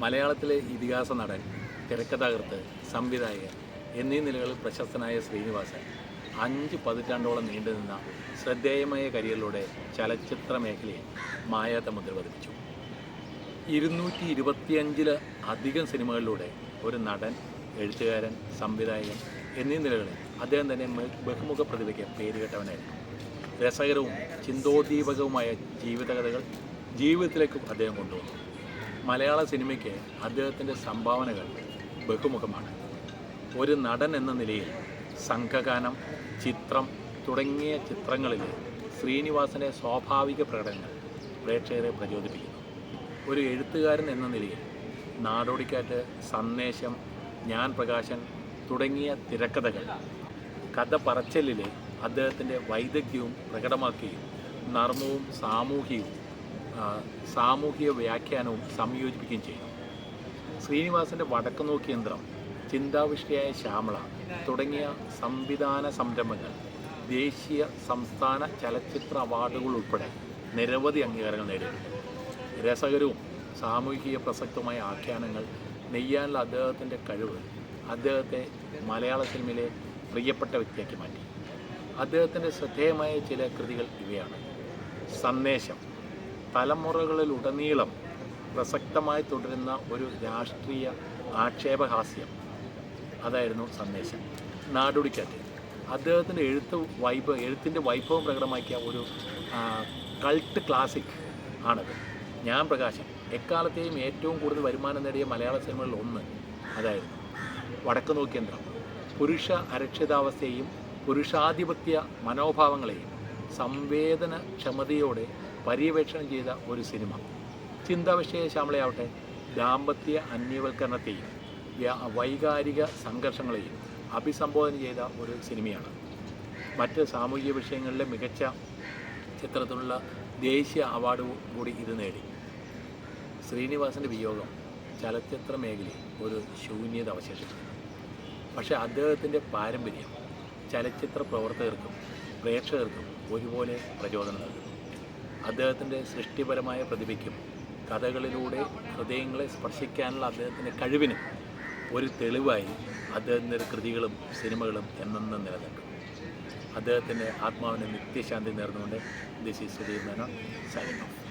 മലയാളത്തിലെ ഇതിഹാസ നടൻ തിരക്കഥാകൃത്ത് സംവിധായകൻ എന്നീ നിലകളിൽ പ്രശസ്തനായ ശ്രീനിവാസൻ അഞ്ച് പതിറ്റാണ്ടോളം നീണ്ടുനിന്ന ശ്രദ്ധേയമായ കരിയറിലൂടെ ചലച്ചിത്ര മേഖലയിൽ മായാത്ത മുദ്ര പതിപ്പിച്ചു. ഇരുന്നൂറ്റി ഇരുപത്തിയഞ്ചിൽ അധികം സിനിമകളിലൂടെ ഒരു നടൻ എഴുത്തുകാരൻ സംവിധായകൻ എന്നീ നിലകളിൽ അദ്ദേഹം തന്നെ ബഹുമുഖ പ്രതിഭയ്ക്ക് പേരുകേട്ടവനായിരുന്നു രസകരവും ചിന്തോദ്ദീപകവുമായ ജീവിതകഥകൾ ജീവിതത്തിലേക്കും അദ്ദേഹം കൊണ്ടുവന്നു. മലയാള സിനിമയ്ക്ക് അദ്ദേഹത്തിന്റെ സംഭാവനകൾ ബഹുമുഖമാണ്. ഒരു നടൻ എന്ന നിലയിൽ സംഘഗാനം ചിത്രം തുടങ്ങിയ ചിത്രങ്ങളിൽ ശ്രീനിവാസന്റെ സ്വാഭാവിക പ്രകടനങ്ങൾ പ്രേക്ഷകരെ പ്രചോദിപ്പിക്കുന്നു. ഒരു എഴുത്തുകാരൻ എന്ന നിലയിൽ നാടോടിക്കാറ്റ് സന്ദേശം ഞാൻ പ്രകാശൻ തുടങ്ങിയ തിരക്കഥകൾ കഥ പറച്ചലിലെ അദ്ദേഹത്തിന്റെ വൈദഗ്ധ്യവും പ്രകടമാക്കുകയും നർമ്മവും സാമൂഹികവും സാമൂഹിക വ്യാഖ്യാനവും സംയോജിപ്പിക്കുകയും ചെയ്തു. ശ്രീനിവാസന്റെ വടക്കുനോക്കി യന്ത്രം ചിന്താവിഷ്ടയായ ശ്യാമള തുടങ്ങിയ സംവിധാന സംരംഭങ്ങൾ ദേശീയ സംസ്ഥാന ചലച്ചിത്ര അവാർഡുകൾ ഉൾപ്പെടെ നിരവധി അംഗീകാരങ്ങൾ നേടിയിട്ടുണ്ട് രസകരവും സാമൂഹിക പ്രസക്തമായ ആഖ്യാനങ്ങൾ നെയ്യാനുള്ള അദ്ദേഹത്തിന്റെ കഴിവ് അദ്ദേഹത്തെ മലയാള സിനിമയിലെ പ്രിയപ്പെട്ട വ്യക്തിയാക്കി മാറ്റി. അദ്ദേഹത്തിന്റെ ശ്രദ്ധേയമായ ചില കൃതികൾ ഇവയാണ്. സന്ദേശം. തലമുറകളിലുടനീളം പ്രസക്തമായി തുടരുന്ന ഒരു രാഷ്ട്രീയ ആക്ഷേപഹാസ്യം. അതായിരുന്നു സന്ദേശം. നാടോടിക്കാറ്റ്. അദ്ദേഹത്തിന്റെ എഴുത്ത് വൈബ് എഴുത്തിന്റെ വൈഭവം പ്രകടമാക്കിയ ഒരു കൾട്ട് ക്ലാസിക് ആണത്. ഞാൻ പ്രകാശം. എക്കാലത്തെയും ഏറ്റവും കൂടുതൽ വരുമാനം നേടിയ മലയാള സിനിമകളിൽ ഒന്ന് അതായിരുന്നു. വടക്ക് നോക്കിയന്ത്രം പുരുഷ അരക്ഷിതാവസ്ഥയെയും പുരുഷാധിപത്യ മനോഭാവങ്ങളെയും സംവേദനക്ഷമതയോടെ പര്യവേക്ഷണം ചെയ്ത ഒരു സിനിമ. ചിന്താവിഷയ ശ്യാമളയാവട്ടെ ദാമ്പത്യ അന്യവൽക്കരണത്തെയും വൈകാരിക സംഘർഷങ്ങളെയും അഭിസംബോധന ചെയ്ത ഒരു സിനിമയാണ്. മറ്റ് സാമൂഹിക വിഷയങ്ങളിലെ മികച്ച ചിത്രത്തിനുള്ള ദേശീയ അവാർഡ് കൂടി ഇത് നേടി. ശ്രീനിവാസന്റെ വിയോഗം ചലച്ചിത്ര മേഖലയിൽ ഒരു ശൂന്യത അവശേഷിക്കുന്നു പക്ഷേ അദ്ദേഹത്തിന്റെ പാരമ്പര്യം ചലച്ചിത്ര പ്രവർത്തകർക്കും പ്രേക്ഷകർക്കും ഒരുപോലെ പ്രചോദനം നൽകുന്നു അദ്ദേഹത്തിന്റെ സൃഷ്ടിപരമായ പ്രതിഭയ്ക്കും കഥകളിലൂടെ ഹൃദയങ്ങളെ സ്പർശിക്കാനുള്ള അദ്ദേഹത്തിന്റെ കഴിവിനും ഒരു തെളിവായി അദ്ദേഹത്തിന്റെ കൃതികളും സിനിമകളും എന്നെന്നും നിലനിൽക്കും. അദ്ദേഹത്തിന്റെ ആത്മാവിന് നിത്യശാന്തി നേർന്നുകൊണ്ട് this is Sudheer Menon signing off